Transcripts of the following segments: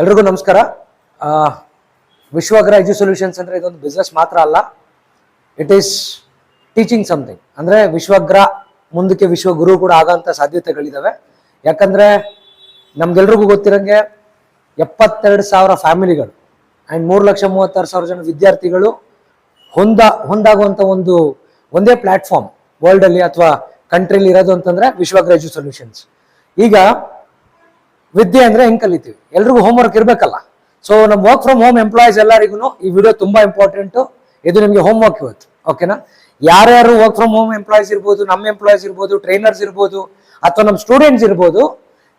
ಎಲ್ರಿಗೂ ನಮಸ್ಕಾರ. ವಿಶ್ವಗ್ರ ಎಜು ಸೊಲ್ಯೂಷನ್ಸ್ ಅಂದರೆ ಇದೊಂದು ಬಿಸ್ನೆಸ್ ಮಾತ್ರ ಅಲ್ಲ. ಇಟ್ ಈಸ್ ಟೀಚಿಂಗ್ ಸಮಥಿಂಗ್ ಅಂದರೆ ವಿಶ್ವಗ್ರ ಮುಂದಕ್ಕೆ ವಿಶ್ವಗುರು ಕೂಡ ಆಗೋಂಥ ಸಾಧ್ಯತೆಗಳಿದ್ದಾವೆ ಯಾಕಂದರೆ ನಮ್ಗೆಲ್ರಿಗೂ ಗೊತ್ತಿರೋಂಗೆ ಎಪ್ಪತ್ತೆರಡು ಸಾವಿರ ಫ್ಯಾಮಿಲಿಗಳು ಆ್ಯಂಡ್ ಮೂರು ಲಕ್ಷ ಮೂವತ್ತಾರು ಸಾವಿರ ಜನ ವಿದ್ಯಾರ್ಥಿಗಳು ಹೊಂದ, ಹೊಂದಾಗುವಂಥ ಒಂದು, ಒಂದೇ ಪ್ಲಾಟ್ಫಾರ್ಮ್ ವರ್ಲ್ಡಲ್ಲಿ ಅಥವಾ ಕಂಟ್ರಿಲಿ ಇರೋದು ಅಂತಂದರೆ ವಿಶ್ವಗ್ರ ಎಜು ಸೊಲ್ಯೂಷನ್ಸ್ ಈಗ ವಿದ್ಯೆ ಅಂದ್ರೆ ಹೆಂಗ್ ಕಲಿತೀವಿ? ಎಲ್ರಿಗೂ ಹೋಮ್ ವರ್ಕ್ ಇರ್ಬೇಕಲ್ಲ. ಸೊ ನಮ್ಮ ವರ್ಕ್ ಫ್ರಮ್ ಹೋಮ್ ಎಂಪ್ಲಾಯೀಸ್ ಎಲ್ಲರಿಗೂ ಈ ವಿಡಿಯೋ ತುಂಬಾ ಇಂಪಾರ್ಟೆಂಟ್ ಇದು ನಿಮಗೆ ಹೋಮ್ ವರ್ಕ್ ಇವತ್ತು ಓಕೆನಾ ಯಾರ್ಯಾರು ವರ್ಕ್ ಫ್ರಮ್ ಹೋಮ್ ಎಂಪ್ಲಾಯೀಸ್ ಇರ್ಬೋದು ನಮ್ಮ ಎಂಪ್ಲಾಯೀಸ್ ಇರ್ಬೋದು ಟ್ರೈನರ್ಸ್ ಇರ್ಬೋದು, ಅಥವಾ ನಮ್ಮ ಸ್ಟೂಡೆಂಟ್ಸ್ ಇರ್ಬೋದು,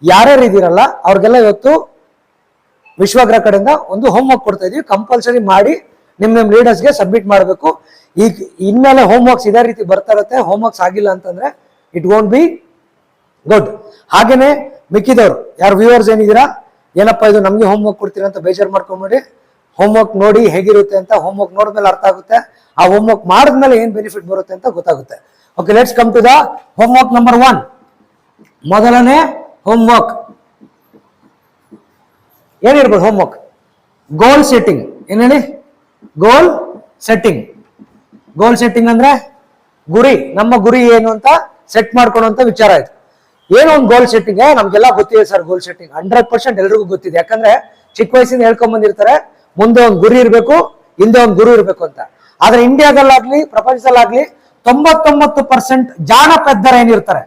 ಯಾರ್ಯಾರು ಇದ್ದೀರಲ್ಲ, ಅವ್ರಿಗೆಲ್ಲ ಇವತ್ತು ವಿಶ್ವಗ್ರ ಕಡೆಯಿಂದ ಒಂದು ಹೋಮ್ ವರ್ಕ್ ಕೊಡ್ತಾ ಇದೀವಿ. ಕಂಪಲ್ಸರಿ ಮಾಡಿ ನಿಮ್ ನಿಮ್ ಲೀಡರ್ಸ್ಗೆ ಸಬ್ಮಿಟ್ ಮಾಡಬೇಕು. ಈಗ ಇನ್ಮೇಲೆ ಹೋಮ್ ವರ್ಕ್ಸ್ ಇದೇ ರೀತಿ ಬರ್ತಾ ಇರುತ್ತೆ. ಹೋಮ್ ವರ್ಕ್ಸ್ ಆಗಿಲ್ಲ ಅಂತಂದ್ರೆ ಇಟ್ ವೋಂಟ್ ಬಿ ಗುಡ್ ಹಾಗೇನೆ ಮಿಕ್ಕಿದವರು. ಯಾರು ವ್ಯೂವರ್ಸ್ ಏನಿದ್ದೀರಾ? ಏನಪ್ಪ ಇದು ನಮಗೆ ಹೋಮ್ ವರ್ಕ್ ಕೊಡ್ತೀರಾ ಅಂತ ಬೇಜಾರು ಮಾಡ್ಕೊಂಬೇಡಿ. ಹೋಮ್ ವರ್ಕ್ ನೋಡಿ ಹೇಗಿರುತ್ತೆ ಅಂತ ಹೋಮ್ ವರ್ಕ್ ನೋಡಿದ್ಮೇಲೆ ಅರ್ಥ ಆಗುತ್ತೆ. ಆ ಹೋಮ್ ವರ್ಕ್ ಮಾಡಿದ್ಮೇಲೆ ಏನು ಬೆನಿಫಿಟ್ ಬರುತ್ತೆ ಅಂತ ಗೊತ್ತಾಗುತ್ತೆ. Okay let's come to the home work number one ಮೊದಲನೇ ಹೋಮ್ ವರ್ಕ್ ಏನಿರ್ಬೋದು ಹೋಮ್ ವರ್ಕ್ ಗೋಲ್ ಸೆಟ್ಟಿಂಗ್ ಏನ್ ಹೇಳಿ? ಗೋಲ್ ಸೆಟ್ಟಿಂಗ್ ಗೋಲ್ ಸೆಟ್ಟಿಂಗ್ ಅಂದ್ರೆ ಗುರಿ. ನಮ್ಮ ಗುರಿ ಏನು ಅಂತ ಸೆಟ್ ಮಾಡ್ಕೊಳ್ಳುವಂತ ವಿಚಾರ ಆಯ್ತು ಏನು ಒಂದು ಗೋಲ್ ಸೆಟ್ಟಿಂಗ್ ನಮ್ಗೆಲ್ಲ ಗೊತ್ತಿದೆ sir goal setting hundred percent ಎಲ್ರಿಗೂ ಗೊತ್ತಿದೆ. ಯಾಕಂದ್ರೆ ಚಿಕ್ಕ ವಯಸ್ಸಿಂದ ಹೇಳ್ಕೊಂಡ್ ಬಂದಿರ್ತಾರೆ, ಮುಂದೆ ಒಂದು ಗುರಿ ಇರಬೇಕು, ಹಿಂದೆ ಒಂದು ಗುರು ಇರಬೇಕು ಅಂತ. ಆದ್ರೆ ಇಂಡಿಯಾದಲ್ಲಾಗ್ಲಿ, ಪ್ರಪಂಚದಲ್ಲಾಗ್ಲಿ ತೊಂಬತ್ತೊಂಬತ್ತು ಪರ್ಸೆಂಟ್ ಜಾಣಪೆದ್ದರ ಏನಿರ್ತಾರೆ.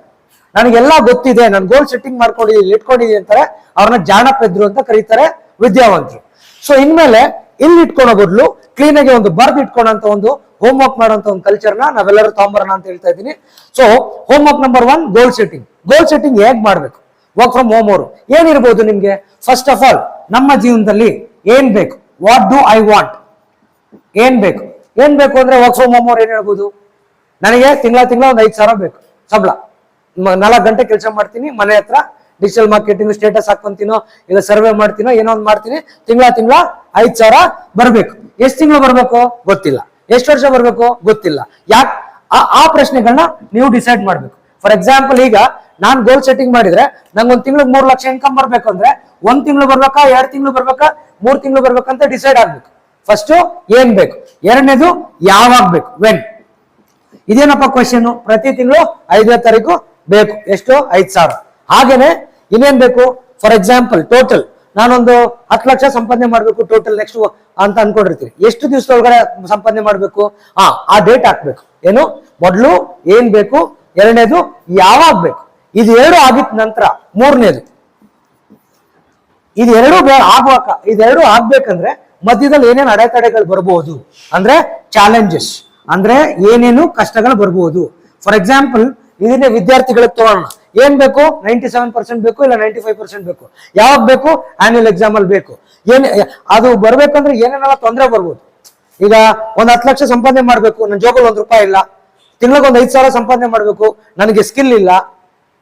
ನನಗೆಲ್ಲ ಗೊತ್ತಿದೆ, ನಾನು ಗೋಲ್ ಸೆಟ್ಟಿಂಗ್ ಮಾಡ್ಕೊಂಡಿದ್ದೀನಿ ಇಟ್ಕೊಂಡಿದ್ದೀನಿ ಅಂತಾರೆ, ಅವ್ರನ್ನ ಜಾಣಪೆದ್ರು ಅಂತ ಕರೀತಾರೆ ವಿದ್ಯಾವಂತರು. ಸೊ ಇನ್ಮೇಲೆ ಇಲ್ಲಿ ಇಟ್ಕೊಳ್ಳೋ ಬದಲು ಕ್ಲೀನ್ ಆಗಿ ಒಂದು ಬರ್ದ್ ಇಟ್ಕೊಂಡಂತ ಒಂದು ಹೋಮ್ ವರ್ಕ್ ಮಾಡೋಂತ ಒಂದು ಕಲ್ಚರ್ನ ನಾವೆಲ್ಲರೂ ತಗೊಂಬರೋಣ ಅಂತ ಹೇಳ್ತಾ ಇದ್ದೀನಿ. So home work number one goal setting goal setting ಹೇಗೆ ಮಾಡಬೇಕು? ವರ್ಕ್ ಫ್ರಮ್ ಹೋಮ್ ಅವರು, ಏನಿರ್ಬೋದು ನಿಮಗೆ? ಫಸ್ಟ್ ಆಫ್ ಆಲ್ ನಮ್ಮ ಜೀವನದಲ್ಲಿ ಏನ್ ಬೇಕು? ವಾಟ್ ಡೂ ಐ ವಾಂಟ್ ಏನ್ ಬೇಕು? ಏನ್ ಬೇಕು ಅಂದ್ರೆ ವರ್ಕ್ ಫ್ರಮ್ ಹೋಮ್ ಅವ್ರು ಏನ್ ಹೇಳ್ಬೋದು? ನನಗೆ ತಿಂಗಳ ತಿಂಗಳ ಒಂದು ಐದು ಸಾವಿರ ಬೇಕು, ಸಂಬಳ. ನಾಲ್ಕು ಗಂಟೆ ಕೆಲಸ ಮಾಡ್ತೀನಿ, ಮನೆ ಹತ್ರ ಡಿಜಿಟಲ್ ಮಾರ್ಕೆಟಿಂಗ್ ಸ್ಟೇಟಸ್ ಹಾಕೊಂತೀನೋ ಇಲ್ಲ ಸರ್ವೆ ಮಾಡ್ತೀನೋ, ಏನೋ ಒಂದು ಮಾಡ್ತೀನಿ, ತಿಂಗಳ ತಿಂಗಳ ಐದು ಸಾವಿರ ಬರಬೇಕು. ಎಷ್ಟು ತಿಂಗಳು ಬರಬೇಕು? ಗೊತ್ತಿಲ್ಲ. ಎಷ್ಟು ವರ್ಷ ಬರಬೇಕು? ಗೊತ್ತಿಲ್ಲ. ಯಾಕೆ? ಆ ಪ್ರಶ್ನೆಗಳನ್ನ ನೀವು ಡಿಸೈಡ್ ಮಾಡಬೇಕು. ಫಾರ್ ಎಕ್ಸಾಂಪಲ್ ಈಗ ನಾನ್ ಗೋಲ್ ಸೆಟ್ಟಿಂಗ್ ಮಾಡಿದ್ರೆ ನಂಗೆ ಒಂದ್ ತಿಂಗ್ಳಿಗೆ ಮೂರ್ ಲಕ್ಷ ಇನ್ಕಮ್ ಬರ್ಬೇಕು ಅಂದ್ರೆ ಒಂದ್ ತಿಂಗಳು ಬರ್ಬೇಕಾ, ಎರಡ್ ತಿಂಗಳು ಬರ್ಬೇಕಾ, ಮೂರ್ ತಿಂಗಳು ಬರ್ಬೇಕಂತ ಡಿಸೈಡ್ ಆಗ್ಬೇಕು. ಫಸ್ಟ್ ಏನ್ ಬೇಕು? ಎರಡನೇದು ಯಾವಾಗ ಬೇಕು ವೆನ್ ಇದೇನಪ್ಪ ಕ್ವಶನ್ ಪ್ರತಿ ತಿಂಗಳು ಐದನೇ ತಾರೀಕು ಬೇಕು. ಎಷ್ಟು? ಐದ್ ಸಾವಿರ. ಹಾಗೇನೆ ಇನ್ನೇನ್ ಬೇಕು? ಫಾರ್ ಎಕ್ಸಾಂಪಲ್ ಟೋಟಲ್ ನಾನೊಂದು ಹತ್ತು ಲಕ್ಷ ಸಂಪಾದನೆ ಮಾಡ್ಬೇಕು ಟೋಟಲ್ ನೆಕ್ಸ್ಟ್ ಅಂತ ಅನ್ಕೊಂಡಿರ್ತೀನಿ. ಎಷ್ಟು ದಿವಸದೊಳಗಡೆ ಸಂಪಾದನೆ ಮಾಡ್ಬೇಕು? ಆ ಆ ಡೇಟ್ ಹಾಕ್ಬೇಕು. ಏನು? ಮೊದಲು ಏನ್ ಬೇಕು? ಎರಡನೇದು ಯಾವಾಗ ಬೇಕು? ಇದು ಎರಡು ಆಗಿದ ನಂತರ ಮೂರನೇದು. ಇದೆರಡು ಆಗ್ಬೇಕ ಇದೆರಡು ಆಗ್ಬೇಕಂದ್ರೆ ಮಧ್ಯದಲ್ಲಿ ಏನೇನು ಅಡೆತಡೆಗಳು ಬರಬಹುದು ಅಂದ್ರೆ ಚಾಲೆಂಜಸ್ ಅಂದ್ರೆ ಏನೇನು ಕಷ್ಟಗಳು ಬರಬಹುದು ಫಾರ್ ಎಕ್ಸಾಂಪಲ್ ಇದನ್ನೇ ವಿದ್ಯಾರ್ಥಿಗಳಿಗೆ ತಗೊಳ್ಳೋಣ ಏನ್ ಬೇಕು? ನೈಂಟಿ ಸೆವೆನ್ ಪರ್ಸೆಂಟ್ ಬೇಕು ಇಲ್ಲ ನೈಂಟಿ ಫೈವ್ ಪರ್ಸೆಂಟ್ ಬೇಕು? ಯಾವಾಗ ಬೇಕು? ಆನ್ಯುವಲ್ ಎಕ್ಸಾಮ್ ಅಲ್ಲಿ ಬೇಕು. ಏನ್ ಅದು ಬರ್ಬೇಕಂದ್ರೆ ಏನೇನೆಲ್ಲ ತೊಂದರೆ ಬರ್ಬೋದು? ಈಗ ಒಂದ್ ಹತ್ತು ಲಕ್ಷ ಸಂಪಾದನೆ ಮಾಡ್ಬೇಕು ನನ್ನ ಜೋಗಲ್ಲಿ ಒಂದ್ ರೂಪಾಯಿ ಇಲ್ಲ. ತಿಂಗಳಿಗೆ ಒಂದ್ ಐದ್ ಸಾವಿರ ಸಂಪಾದನೆ ಮಾಡ್ಬೇಕು, ನನಗೆ ಸ್ಕಿಲ್ ಇಲ್ಲ.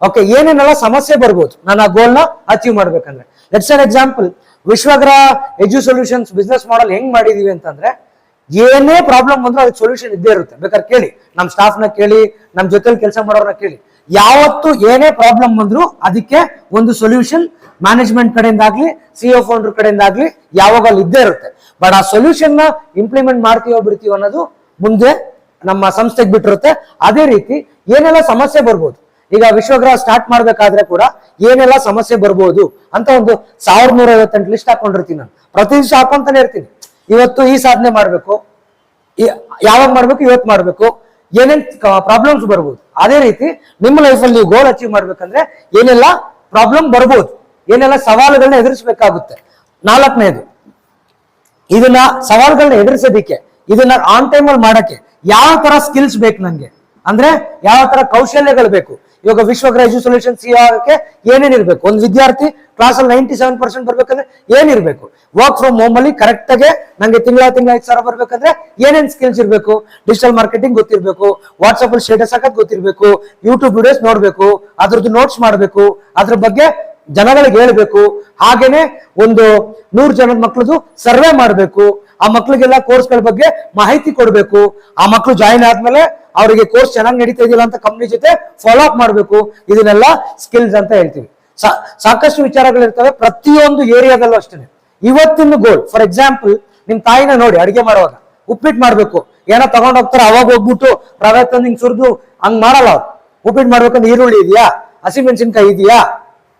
ಓಕೆ ಏನೇನೆಲ್ಲ ಸಮಸ್ಯೆ ಬರ್ಬೋದು? ನಾನು ಆ ಗೋಲ್ನ ಅಚೀವ್ ಮಾಡ್ಬೇಕಂದ್ರೆ. Let's an example Vishwagraha edu solutions business model ಹೆಂಗ್ ಮಾಡಿದೀವಿ ಅಂತಂದ್ರೆ, ಏನೇ ಪ್ರಾಬ್ಲಮ್ ಬಂದ್ರೂ ಅದಕ್ಕೆ ಸೊಲ್ಯೂಷನ್ ಇದ್ದೇ ಇರುತ್ತೆ. ಬೇಕಾದ್ರೆ ಕೇಳಿ. ನಮ್ಮ ಸ್ಟಾಫ್ನ ಕೇಳಿ ನಮ್ಮ ಜೊತೆಲಿ ಕೆಲಸ ಮಾಡೋರ್ನ ಕೇಳಿ. ಯಾವತ್ತು ಏನೇ ಪ್ರಾಬ್ಲಮ್ ಬಂದ್ರು ಅದಕ್ಕೆ ಒಂದು ಸೊಲ್ಯೂಷನ್ ಮ್ಯಾನೇಜ್ಮೆಂಟ್ ಕಡೆಯಿಂದ ಆಗ್ಲಿ ಸಿಒ ಫೌಂಡರ್ ಕಡೆಯಿಂದ ಆಗ್ಲಿ ಯಾವಾಗ ಅಲ್ಲಿ ಇದ್ದೇ ಇರುತ್ತೆ. ಬಟ್ ಆ ಸೊಲ್ಯೂಷನ್ನ ಇಂಪ್ಲಿಮೆಂಟ್ ಮಾಡ್ತೀವೋ ಬಿಡ್ತೀವೋ ಅನ್ನೋದು ಮುಂದೆ ನಮ್ಮ ಸಂಸ್ಥೆಗೆ ಬಿಟ್ಟಿರುತ್ತೆ. ಅದೇ ರೀತಿ ಏನೆಲ್ಲ ಸಮಸ್ಯೆ ಬರ್ಬೋದು? ಈಗ ವಿಶ್ವಗ್ರಹ ಸ್ಟಾರ್ಟ್ ಮಾಡ್ಬೇಕಾದ್ರೆ ಕೂಡ ಏನೆಲ್ಲ ಸಮಸ್ಯೆ ಬರ್ಬೋದು ಅಂತ ಒಂದು ಸಾವಿರದ ನೂರ ಐವತ್ತೆಂಟು ಲಿಸ್ಟ್ ಹಾಕೊಂಡಿರ್ತೀನಿ ನಾನು. ಪ್ರತಿ ದಿವಸ ಹಾಕೊಂತಾನೆ ಇರ್ತೀನಿ. ಇವತ್ತು ಈ ಸಾಧನೆ ಮಾಡ್ಬೇಕು ಯಾವಾಗ ಮಾಡ್ಬೇಕು, ಇವತ್ತು ಮಾಡ್ಬೇಕು, ಏನೇನ್ ಪ್ರಾಬ್ಲಮ್ಸ್ ಬರ್ಬೋದು. ಅದೇ ರೀತಿ ನಿಮ್ಮ ಲೈಫಲ್ಲಿ ನೀವು ಗೋಲ್ ಅಚೀವ್ ಮಾಡ್ಬೇಕಂದ್ರೆ ಏನೆಲ್ಲ ಪ್ರಾಬ್ಲಮ್ ಬರ್ಬೋದು. ಏನೆಲ್ಲ ಸವಾಲುಗಳನ್ನ ಎದುರಿಸಬೇಕಾಗುತ್ತೆ. ನಾಲ್ಕನೇದು, ಇದನ್ನ ಸವಾಲುಗಳನ್ನ ಎದುರಿಸೋದಿಕ್ಕೆ, ಇದನ್ನ ಆನ್ ಟೈಮ್ ಅಲ್ಲಿ ಮಾಡಕ್ಕೆ ಯಾವ ತರ ಸ್ಕಿಲ್ಸ್ ಬೇಕು ನಂಗೆ? ಅಂದ್ರೆ ಯಾವ ತರ ಕೌಶಲ್ಯಗಳು ಬೇಕು? ಇವಾಗ ವಿಶ್ವ ಎಜು ಸೊಲ್ಯೂಷನ್ ಸಿ ಆಗಕ್ಕೆ ಏನೇನ್ ಇರ್ಬೇಕು? ಒಂದು ವಿದ್ಯಾರ್ಥಿ ಕ್ಲಾಸ್ ಅಲ್ಲಿ ನೈಂಟಿ ಸೆವೆನ್ ಪರ್ಸೆಂಟ್ ಬರ್ಬೇಕಂದ್ರೆ ಏನಿರ್ಬೇಕು ವರ್ಕ್ ಫ್ರಮ್ ಹೋಮ್ ಅಲ್ಲಿ ಕರೆಕ್ಟ್ ಆಗಿ ನಂಗೆ ತಿಂಗಳ ತಿಂಗಳ ಐದು ಸಾವಿರ ಬರ್ಬೇಕಂದ್ರೆ ಏನೇನ್ ಸ್ಕಿಲ್ಸ್ ಇರಬೇಕು? ಡಿಜಿಟಲ್ ಮಾರ್ಕೆಟಿಂಗ್ ಗೊತ್ತಿರಬೇಕು ವಾಟ್ಸ್ಆಪ್ ಅಲ್ಲಿ ಸ್ಟೇಟಸ್ ಹಾಕೋದ್ ಗೊತ್ತಿರಬೇಕು ಯೂಟ್ಯೂಬ್ ವಿಡಿಯೋಸ್ ನೋಡಬೇಕು, ಅದ್ರದ್ದು ನೋಟ್ಸ್ ಮಾಡಬೇಕು, ಅದ್ರ ಬಗ್ಗೆ ಜನಗಳಿಗೆ ಹೇಳ್ಬೇಕು. ಹಾಗೇನೆ ಒಂದು ನೂರು ಜನದ ಮಕ್ಳದ್ದು ಸರ್ವೆ ಮಾಡಬೇಕು. ಆ ಮಕ್ಳಿಗೆಲ್ಲ ಕೋರ್ಸ್ಗಳ ಬಗ್ಗೆ ಮಾಹಿತಿ ಕೊಡಬೇಕು. ಆ ಮಕ್ಳು ಜಾಯಿನ್ ಆದ್ಮೇಲೆ ಅವರಿಗೆ ಕೋರ್ಸ್ ಚೆನ್ನಾಗಿ ನಡೀತಾ ಇದೆಯಲ್ಲ ಅಂತ ಕಂಪ್ನಿ ಜೊತೆ ಫಾಲೋ ಅಪ್ ಮಾಡಬೇಕು. ಇದನ್ನೆಲ್ಲ ಸ್ಕಿಲ್ಸ್ ಅಂತ ಹೇಳ್ತೀವಿ. ಸಾಕಷ್ಟು ವಿಚಾರಗಳಿರ್ತವೆ. ಪ್ರತಿಯೊಂದು ಏರಿಯಾದಲ್ಲೂ ಅಷ್ಟೇ ಇವತ್ತಿನ ಗೋಲ್ ಫಾರ್ ಎಕ್ಸಾಂಪಲ್ ನಿಮ್ ತಾಯಿನ ನೋಡಿ, ಅಡಿಗೆ ಮಾಡುವಾಗ. ಉಪ್ಪಿಟ್ಟು ಮಾಡ್ಬೇಕು. ಏನೋ ತಗೊಂಡ್ ಹೋಗ್ತಾರೆ, ಅವಾಗ ಹೋಗ್ಬಿಟ್ಟು ರವೆ ತಂದು ಹಿಂಗ್ ಸುರಿದು ಹಂಗ್ ಮಾಡಲ್ಲ ಅವ್ರು. ಉಪ್ಪಿಟ್ಟು ಮಾಡ್ಬೇಕಂದ್ರೆ ಈರುಳ್ಳಿ ಇದೆಯಾ? ಹಸಿಮೆಣಸಿನ್ಕಾಯಿ ಇದೆಯಾ?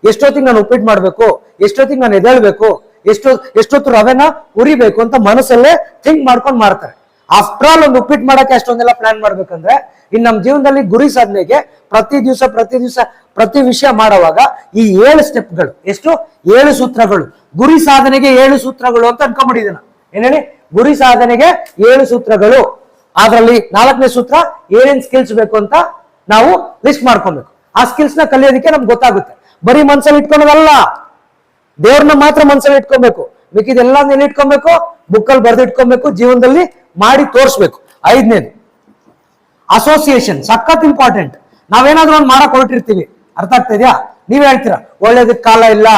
ಎಷ್ಟೊತ್ತಿಗೆ ನಾನು ಉಪ್ಪಿಟ್ಟು ಮಾಡ್ಬೇಕು? ಎಷ್ಟೊತ್ತಿಗೆ ನಾನು ಎದ್ದೇಳ್ಬೇಕು? ಎಷ್ಟು, ಎಷ್ಟೊತ್ತು ರವೆನ ಉರಿಬೇಕು ಅಂತ ಮನಸ್ಸಲ್ಲೇ ಥಿಂಕ್ ಮಾಡ್ಕೊಂಡು ಮಾಡ್ತಾರೆ. ಆಫ್ಟರ್ ಆಲ್ ಒಂದು ಉಪ್ಪಿಟ್ಟು ಮಾಡಕ್ಕೆ ಅಷ್ಟೊಂದೆಲ್ಲ ಪ್ಲಾನ್ ಮಾಡ್ಬೇಕಂದ್ರೆ, ಇನ್ ನಮ್ಮ ಜೀವನದಲ್ಲಿ ಗುರಿ ಸಾಧನೆಗೆ ಪ್ರತಿ ದಿವಸ ಪ್ರತಿ ದಿವಸ, ಪ್ರತಿ ವಿಷಯ ಮಾಡುವಾಗ ಈ ಏಳು ಸ್ಟೆಪ್ಗಳು ಎಷ್ಟು? ಏಳು ಸೂತ್ರಗಳು. ಗುರಿ ಸಾಧನೆಗೆ ಏಳು ಸೂತ್ರಗಳು ಅಂತ ಅನ್ಕೊಂಡ್ಬಿಟ್ಟಿದ್ದೀನಿ ಏನೇಳಿ ಗುರಿ ಸಾಧನೆಗೆ ಏಳು ಸೂತ್ರಗಳು. ಅದರಲ್ಲಿ ನಾಲ್ಕನೇ ಸೂತ್ರ, ಏನೇನ್ ಸ್ಕಿಲ್ಸ್ ಬೇಕು ಅಂತ ನಾವು ಲಿಸ್ಟ್ ಮಾಡ್ಕೊಬೇಕು. ಆ ಸ್ಕಿಲ್ಸ್ನ ಕಲಿಯೋದಕ್ಕೆ ನಮ್ಗೆ ಗೊತ್ತಾಗುತ್ತೆ. ಬರೀ ಮನ್ಸಲ್ಲಿ ಇಟ್ಕೊಳೋದಲ್ಲ. ದೇವ್ರನ್ನ ಮಾತ್ರ ಮನ್ಸಲ್ಲಿ ಇಟ್ಕೊಬೇಕು. ಮಿಕ್ಕಿದೆಲ್ಲ ನೆಲೆ ಇಟ್ಕೊಬೇಕು. ಬುಕ್ಕಲ್ಲಿ ಬರ್ದಿಟ್ಕೊಬೇಕು, ಜೀವನದಲ್ಲಿ ಮಾಡಿ ತೋರಿಸ್ಬೇಕು. ಐದನೇದು ಅಸೋಸಿಯೇಷನ್ ಸಖತ್ ಇಂಪಾರ್ಟೆಂಟ್ ನಾವೇನಾದ್ರೂ ಒಂದು ಮಾಡಕ್ ಹೊರಟಿರ್ತೀವಿ. ಅರ್ಥ ಆಗ್ತಾ ಇದೆಯಾ? ನೀವ್ ಹೇಳ್ತೀರಾ ಒಳ್ಳೇದಕ್ಕೆ ಕಾಲ ಇಲ್ಲ.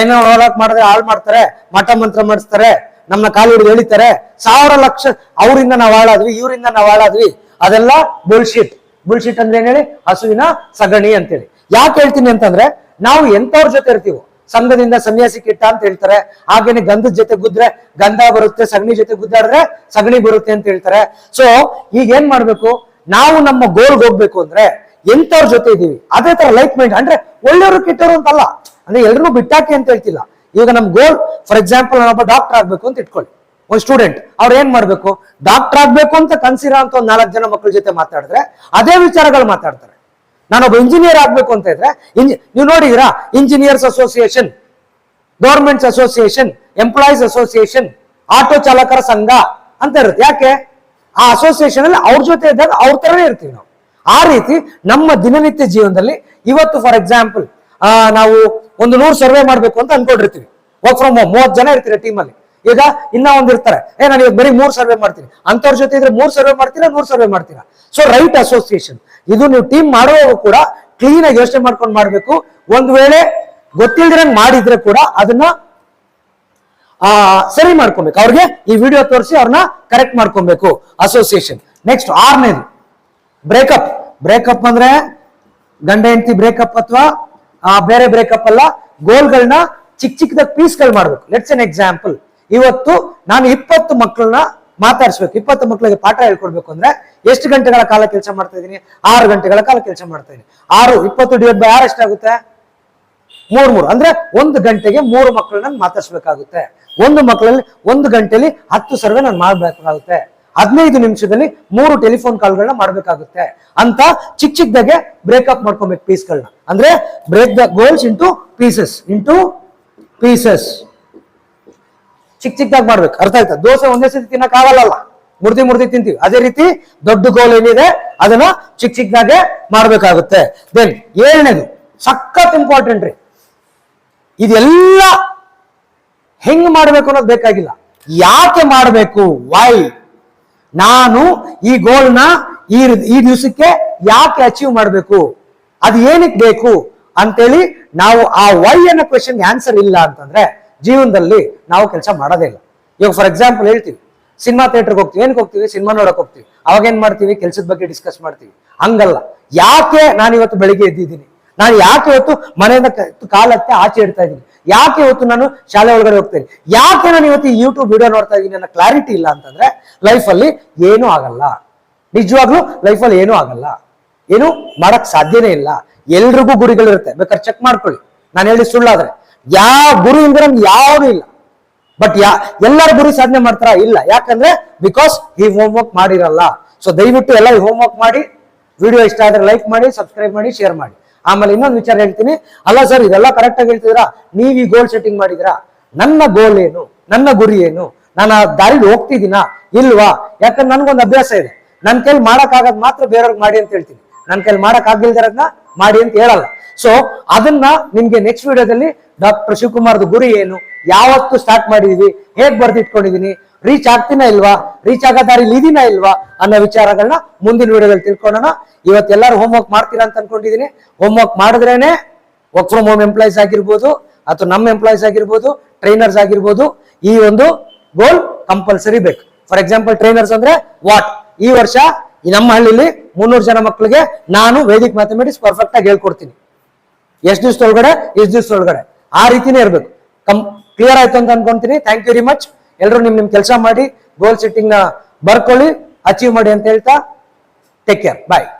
ಏನೋ ಹೋರಾಟ ಮಾಡಿದ್ರೆ ಹಾಳು ಮಾಡ್ತಾರೆ, ಮಠ ಮಂತ್ರ ಮಾಡಿಸ್ತಾರೆ ನಮ್ಮ ಕಾಲು ಹಿಡಿದು ಎಳಿತಾರೆ. ಸಾವಿರ ಲಕ್ಷ, ಅವರಿಂದ ನಾವು ಹಾಳಾದ್ವಿ, ಇವರಿಂದ ನಾವು ಹಾಳಾದ್ವಿ. ಅದೆಲ್ಲ ಬುಲ್ಶಿಟ್ ಬುಲ್ಶಿಟ್ ಅಂದ್ರೆ ಏನ್ ಹೇಳಿ? ಹಸುವಿನ ಸಗಣಿ ಅಂತೇಳಿ. ಯಾಕೆ ಹೇಳ್ತೀನಿ ಅಂತಂದ್ರೆ, ನಾವು ಎಂತವ್ರ ಜೊತೆ ಇರ್ತೀವೋ ಸಂಘದಿಂದ ಸನ್ಯಾಸಿ ಕಿಟ್ಟ ಅಂತ ಹೇಳ್ತಾರೆ. ಹಾಗೇನೆ ಗಂಧದ ಜೊತೆ ಗುದ್ರೆ ಗಂಧ ಬರುತ್ತೆ, ಸಗಣಿ ಜೊತೆ ಗುದ್ದಾಡಿದ್ರೆ ಸಗಣಿ ಬರುತ್ತೆ ಅಂತ ಹೇಳ್ತಾರೆ. ಸೊ ಈಗ ಏನ್ ಮಾಡ್ಬೇಕು? ನಾವು ನಮ್ಮ ಗೋಲ್ಗೆ ಹೋಗ್ಬೇಕು ಅಂದ್ರೆ ಎಂತವ್ರ ಜೊತೆ ಇದೀವಿ ಅದೇ ತರ ಲೈಕ್ ಮೈಂಡ್ ಅಂದ್ರೆ ಒಳ್ಳೆಯವರು ಕೆಟ್ಟವರು ಅಂತಲ್ಲ. ಅಂದ್ರೆ ಎಲ್ರಿಗೂ ಬಿಟ್ಟಾಕಿ ಅಂತ ಹೇಳ್ತಿಲ್ಲ. ಈಗ ನಮ್ ಗೋಲ್ ಫಾರ್ ಎಕ್ಸಾಂಪಲ್ ನಾನೊಬ್ಬ ಡಾಕ್ಟರ್ ಆಗ್ಬೇಕು ಅಂತ ಇಟ್ಕೊಳ್ಳಿ. ಒಂದು ಸ್ಟೂಡೆಂಟ್ ಅವ್ರು ಏನ್ ಮಾಡ್ಬೇಕು? ಡಾಕ್ಟರ್ ಆಗ್ಬೇಕು ಅಂತ ಕನ್ಸಿರ ಅಂತ ಒಂದ್ ನಾಲ್ಕು ಜನ ಮಕ್ಕಳ ಜೊತೆ ಮಾತಾಡಿದ್ರೆ, ಅದೇ ವಿಚಾರಗಳು ಮಾತಾಡ್ತಾರೆ. ನಾನೊಬ್ಬ ಇಂಜಿನಿಯರ್ ಆಗ್ಬೇಕು ಅಂತ ಇದ್ರೆ ನೀವು ನೋಡಿದಿರಾ engineers association governments association employees association auto ಚಾಲಕರ ಸಂಘ ಅಂತ ಇರುತ್ತೆ. ಯಾಕೆ? ಆ ಅಸೋಸಿಯೇಷನ್ ಅಲ್ಲಿ ಅವ್ರ ಜೊತೆ ಇದ್ದಾಗ ಅವ್ರ ತರನೇ ಇರ್ತೀವಿ ನಾವು. ಆ ರೀತಿ ನಮ್ಮ ದಿನನಿತ್ಯ ಜೀವನದಲ್ಲಿ ಇವತ್ತು ಫಾರ್ ಎಕ್ಸಾಂಪಲ್ ನಾವು ಒಂದು ನೂರು ಸರ್ವೆ ಮಾಡಬೇಕು ಅಂತ ಅನ್ಕೊಂಡಿರ್ತೀವಿ. ವರ್ಕ್ ಫ್ರಮ್ ಹೋಮ್ ಮೂವತ್ತು ಜನ ಇರ್ತೀರ ಟೀಮಲ್ಲಿ ಈಗ ಇನ್ನ ಒಂದ್ ಇರ್ತಾರೆ. ಏ, ನಾನು ಈಗ ಬರೀ ಮೂರ್ ಸರ್ವೆ ಮಾಡ್ತೀನಿ. ಅಂತವ್ರ ಜೊತೆ ಇದ್ರೆ ಮೂರ್ ಸರ್ವೆ ಮಾಡ್ತೀರಾ ನೂರ್ ಸರ್ವೆ ಮಾಡ್ತೀರಾ? ಸೊ ರೈಟ್ ಅಸೋಸಿಯೇಷನ್ ಇದು ನೀವು ಟೀಮ್ ಮಾಡುವಾಗ ಕೂಡ ಕ್ಲೀನ್ ಆಗಿ ಯೋಚನೆ ಮಾಡ್ಕೊಂಡು ಮಾಡ್ಬೇಕು. ಒಂದ್ ವೇಳೆ ಗೊತ್ತಿಲ್ದಿರಂಗ್ ಮಾಡಿದ್ರೆ ಕೂಡ ಅದನ್ನ, ಆ, ಸರಿ ಮಾಡ್ಕೊಬೇಕು. ಅವ್ರಿಗೆ ಈ ವಿಡಿಯೋ ತೋರಿಸಿ ಅವ್ರನ್ನ ಕರೆಕ್ಟ್ ಮಾಡ್ಕೊಬೇಕು. ಅಸೋಸಿಯೇಷನ್ ನೆಕ್ಸ್ಟ್ ಆರನೇದು. ಬ್ರೇಕಪ್ ಬ್ರೇಕಪ್ ಅಂದ್ರೆ ಗಂಡ, ಹೆಂಡತಿ ಬ್ರೇಕಪ್ ಅಥವಾ ಬೇರೆ ಬ್ರೇಕಪ್ ಅಲ್ಲ ಗೋಲ್ಗಳನ್ನ ಚಿಕ್ಕ ಚಿಕ್ಕದಾಗ ಪೀಸ್ಗಳು ಮಾಡ್ಬೇಕು. ಲೆಟ್ಸ್ ಎನ್ ಎಕ್ಸಾಂಪಲ್ ಇವತ್ತು ನಾನು ಇಪ್ಪತ್ತು ಮಕ್ಕಳನ್ನ ಮಾತಾಡಿಸ್ಬೇಕು. ಇಪ್ಪತ್ತು ಮಕ್ಕಳಿಗೆ ಪಾಠ ಹೇಳ್ಕೊಡ್ಬೇಕು ಅಂದ್ರೆ ಎಷ್ಟು ಗಂಟೆಗಳ ಕಾಲ ಕೆಲಸ ಮಾಡ್ತಾ ಇದ್ದೀನಿ? ಆರು ಗಂಟೆಗಳ ಕಾಲ ಕೆಲಸ ಮಾಡ್ತಾ ಇದ್ದೀನಿ. ಆರು, ಇಪ್ಪತ್ತು ಡಿವೈಡ್ ಬೈ ಆರು ಎಷ್ಟಾಗುತ್ತೆ ಮೂರ್, ಮೂರು. ಅಂದ್ರೆ ಒಂದು ಗಂಟೆಗೆ ಮೂರು ಮಕ್ಕಳನ್ನ ಮಾತಾಡ್ಸ್ಬೇಕಾಗುತ್ತೆ. ಒಂದು ಮಕ್ಕಳಲ್ಲಿ ಒಂದು ಗಂಟೆಲಿ ಹತ್ತು ಸರ್ವೆ ನಾನು ಮಾಡ್ಬೇಕಾಗುತ್ತೆ. ಹದಿನೈದು ನಿಮಿಷದಲ್ಲಿ ಮೂರು ಟೆಲಿಫೋನ್ ಕಾಲ್ಗಳನ್ನ ಮಾಡ್ಬೇಕಾಗುತ್ತೆ. ಅಂತ ಚಿಕ್ಕ ಚಿಕ್ಕದಾಗೆ ಬ್ರೇಕಪ್ ಮಾಡ್ಕೊಬೇಕು ಪೀಸ್ಗಳನ್ನ. ಅಂದ್ರೆ break the goals into pieces into pieces ಚಿಕ್ಕ ಚಿಕ್ಕದಾಗಿ ಮಾಡ್ಬೇಕು. ಅರ್ಥ ಆಯ್ತಾ? ದೋಸೆ ಒಂದೇ ಸತಿ ತಿನ್ನಕ್ ಆಗಲ್ಲ ಮುರ್ದಿ ಮುರ್ದಿ ತಿಂತೀವಿ. ಅದೇ ರೀತಿ ದೊಡ್ಡ ಗೋಲ್ ಏನಿದೆ, ಅದನ್ನ ಚಿಕ್ಕ ಚಿಕ್ಕದಾಗೆ ಮಾಡ್ಬೇಕಾಗುತ್ತೆ. ದೆನ್ ಏಳನೇದು, ಸಖತ್ ಇಂಪಾರ್ಟೆಂಟ್ ರೀ. ಇದೆಲ್ಲ ಹೆಂಗ್ ಮಾಡ್ಬೇಕು ಅನ್ನೋದು ಬೇಕಾಗಿಲ್ಲ. ಯಾಕೆ ಮಾಡಬೇಕು? ವೈ ನಾನು ಈ ಗೋಲ್ನ ಈ ಈ ದಿವಸಕ್ಕೆ ಯಾಕೆ ಅಚೀವ್ ಮಾಡಬೇಕು? ಅದು ಏನಕ್ಕೆ ಬೇಕು? ಅಂತೇಳಿ ನಾವು ಆ ವೈ ಅನ್ನೋ ಕ್ವೆಶನ್ ಆನ್ಸರ್ ಇಲ್ಲ ಅಂತಂದ್ರೆ ಜೀವನದಲ್ಲಿ ನಾವು ಕೆಲಸ ಮಾಡೋದೇ ಇಲ್ಲ. ಇವಾಗ ಫಾರ್ ಎಕ್ಸಾಂಪಲ್ ಹೇಳ್ತೀವಿ, ಸಿನಿಮಾ ಥಿಯೇಟರ್ಗೆ ಹೋಗ್ತೀವಿ, ಏನಕ್ಕೆ ಹೋಗ್ತೀವಿ? ಸಿನಿಮಾ ನೋಡೋಕೆ ಹೋಗ್ತೀವಿ. ಅವಾಗ ಏನ್ ಮಾಡ್ತೀವಿ? ಕೆಲಸದ ಬಗ್ಗೆ ಡಿಸ್ಕಸ್ ಮಾಡ್ತೀವಿ. ಹಂಗಲ್ಲ. ಯಾಕೆ ನಾನು ಇವತ್ತು ಬೆಳಿಗ್ಗೆ ಎದ್ದಿದ್ದೀನಿ? ನಾನು ಯಾಕೆ ಇವತ್ತು ಮನೆಯಿಂದ ಕಾಲಕ್ಕೆ ಆಚೆ ಇಡ್ತಾ ಇದ್ದೀನಿ? ಯಾಕೆ ಇವತ್ತು ನಾನು ಶಾಲೆ ಒಳಗಡೆ ಹೋಗ್ತೀನಿ? ಯಾಕೆ ನಾನು ಇವತ್ತು ಯೂಟ್ಯೂಬ್ ವಿಡಿಯೋ ನೋಡ್ತಾ ಇದ್ದೀನಿ ಅನ್ನೋ ಕ್ಲಾರಿಟಿ ಇಲ್ಲ ಅಂತಂದ್ರೆ ಲೈಫಲ್ಲಿ ಏನೂ ಆಗಲ್ಲ. ನಿಜವಾಗ್ಲೂ ಲೈಫಲ್ಲಿ ಏನೂ ಆಗಲ್ಲ. ಏನು ಮಾಡಕ್ ಸಾಧ್ಯನೇ ಇಲ್ಲ. ಎಲ್ರಿಗೂ ಗುರಿಗಳಿರುತ್ತೆ. ಬೇಕಾದ್ರೆ ಚೆಕ್ ಮಾಡ್ಕೊಳ್ಳಿ. ನಾನು ಹೇಳಿ ಸುಳ್ಳಾದ್ರೆ. ಯಾವ ಗುರು ಇಂದ್ರೆ ಯಾವುದು ಇಲ್ಲ. ಬಟ್ ಯಾ, ಎಲ್ಲರ ಗುರಿ ಸಾಧನೆ ಮಾಡ್ತಾರ? ಇಲ್ಲ. ಯಾಕಂದ್ರೆ ಬಿಕಾಸ್ ಈ ಹೋಮ್ ವರ್ಕ್ ಮಾಡಿರಲ್ಲ. ಸೊ ದಯವಿಟ್ಟು ಎಲ್ಲ ಹೋಮ್ ವರ್ಕ್ ಮಾಡಿ ವಿಡಿಯೋ ಇಷ್ಟ ಆದ್ರೆ ಲೈಕ್ ಮಾಡಿ ಸಬ್ಸ್ಕ್ರೈಬ್ ಮಾಡಿ ಶೇರ್ ಮಾಡಿ. ಆಮೇಲೆ ಇನ್ನೊಂದು ವಿಚಾರ ಹೇಳ್ತೀನಿ. ಅಲ್ಲ ಸರ್ ಇದೆಲ್ಲ ಕರೆಕ್ಟ್ ಆಗಿ ಹೇಳ್ತಿದ್ರಾ ನೀವ್ ಈ ಗೋಲ್ ಸೆಟ್ಟಿಂಗ್ ಮಾಡಿದ್ರಾ ನನ್ನ ಗೋಲ್ ಏನು? ನನ್ನ ಗುರಿ ಏನು? ನಾನು ಆ ದಾರಿಲಿ ಹೋಗ್ತಿದ್ದೀನಾ? ಇಲ್ವಾ? ಯಾಕಂದ್ರೆ ನನಗೊಂದು ಅಭ್ಯಾಸ ಇದೆ. ನನ್ನ ಕೈಲಿ ಮಾಡಕ್ ಆಗದ್ ಮಾತ್ರ ಬೇರೆಯವ್ರಿಗೆ ಮಾಡಿ ಅಂತ ಹೇಳ್ತೀನಿ. ನನ್ನ ಕೈಲಿ ಮಾಡಕ್ ಆಗಿಲ್ದಿರೋದ್ನ ಮಾಡಿ ಅಂತ ಹೇಳಲ್ಲ. ಸೊ ಅದನ್ನ ನಿಮ್ಗೆ ನೆಕ್ಸ್ಟ್ ವಿಡಿಯೋದಲ್ಲಿ ಡಾಕ್ಟರ್ ಶಿವಕುಮಾರ್ದು ಗುರಿ ಏನು? ಯಾವತ್ತು ಸ್ಟಾರ್ಟ್ ಮಾಡಿದೀವಿ? ಹೇಗ್ ಬರ್ದಿಟ್ಕೊಂಡಿದೀನಿ? ರೀಚ್ ಆಗ್ತೀನ ಇಲ್ವಾ? ರೀಚ್ ಆಗೋ ದಾರಿಲಿ ಇದೀನಾ ಇಲ್ವಾ? ಅನ್ನೋ ವಿಚಾರಗಳನ್ನ ಮುಂದಿನ ವಿಡಿಯೋದಲ್ಲಿ ತಿಳ್ಕೊಳ್ಳೋಣ. ಇವತ್ತೆಲ್ಲರೂ ಹೋಮ್ ವರ್ಕ್ ಮಾಡ್ತೀರಾ ಅಂತ ಅನ್ಕೊಂಡಿದೀನಿ. ಹೋಮ್ ವರ್ಕ್ ಮಾಡಿದ್ರೇನೆ ವರ್ಕ್ ಫ್ರಮ್ ಹೋಮ್ ಎಂಪ್ಲಾಯೀಸ್ ಆಗಿರ್ಬೋದು, ಅಥವಾ ನಮ್ಮ ಎಂಪ್ಲಾಯೀಸ್ ಆಗಿರ್ಬೋದು ಟ್ರೈನರ್ಸ್ ಆಗಿರ್ಬೋದು, ಈ ಒಂದು ಗೋಲ್ ಕಂಪಲ್ಸರಿ ಬೇಕು. ಫಾರ್ ಎಕ್ಸಾಂಪಲ್ ಟ್ರೈನರ್ಸ್ ಅಂದ್ರೆ ವಾಟ್ ಈ ವರ್ಷ ಈ ನಮ್ಮ ಹಳ್ಳಿಲಿ ಮುನ್ನೂರು ಜನ ಮಕ್ಕಳಿಗೆ ನಾನು ವೇದಿಕ್ ಮ್ಯಾಥಮೆಟಿಕ್ಸ್ ಪರ್ಫೆಕ್ಟ್ ಆಗಿ ಹೇಳ್ಕೊಡ್ತೀನಿ. ಎಷ್ಟು ದಿವಸದೊಳಗಡೆ? ಎಷ್ಟು ದಿವಸದೊಳಗಡೆ? ಆ ರೀತಿನೇ ಇರಬೇಕು. ಕಂ ಕ್ಲಿಯರ್ ಆಯ್ತು ಅಂತ ಅನ್ಕೊಂತೀನಿ. ಥ್ಯಾಂಕ್ ಯು ವೆರಿ ಮಚ್ ಎಲ್ಲರೂ ನಿಮ್ ನಿಮ್ ಕೆಲಸ ಮಾಡಿ ಗೋಲ್ ಸೆಟ್ಟಿಂಗ್ನ ಬರ್ಕೊಳ್ಳಿ ಅಚೀವ್ ಮಾಡಿ ಅಂತ ಹೇಳ್ತಾ ಟೇಕ್ ಕೇರ್ ಬಾಯ್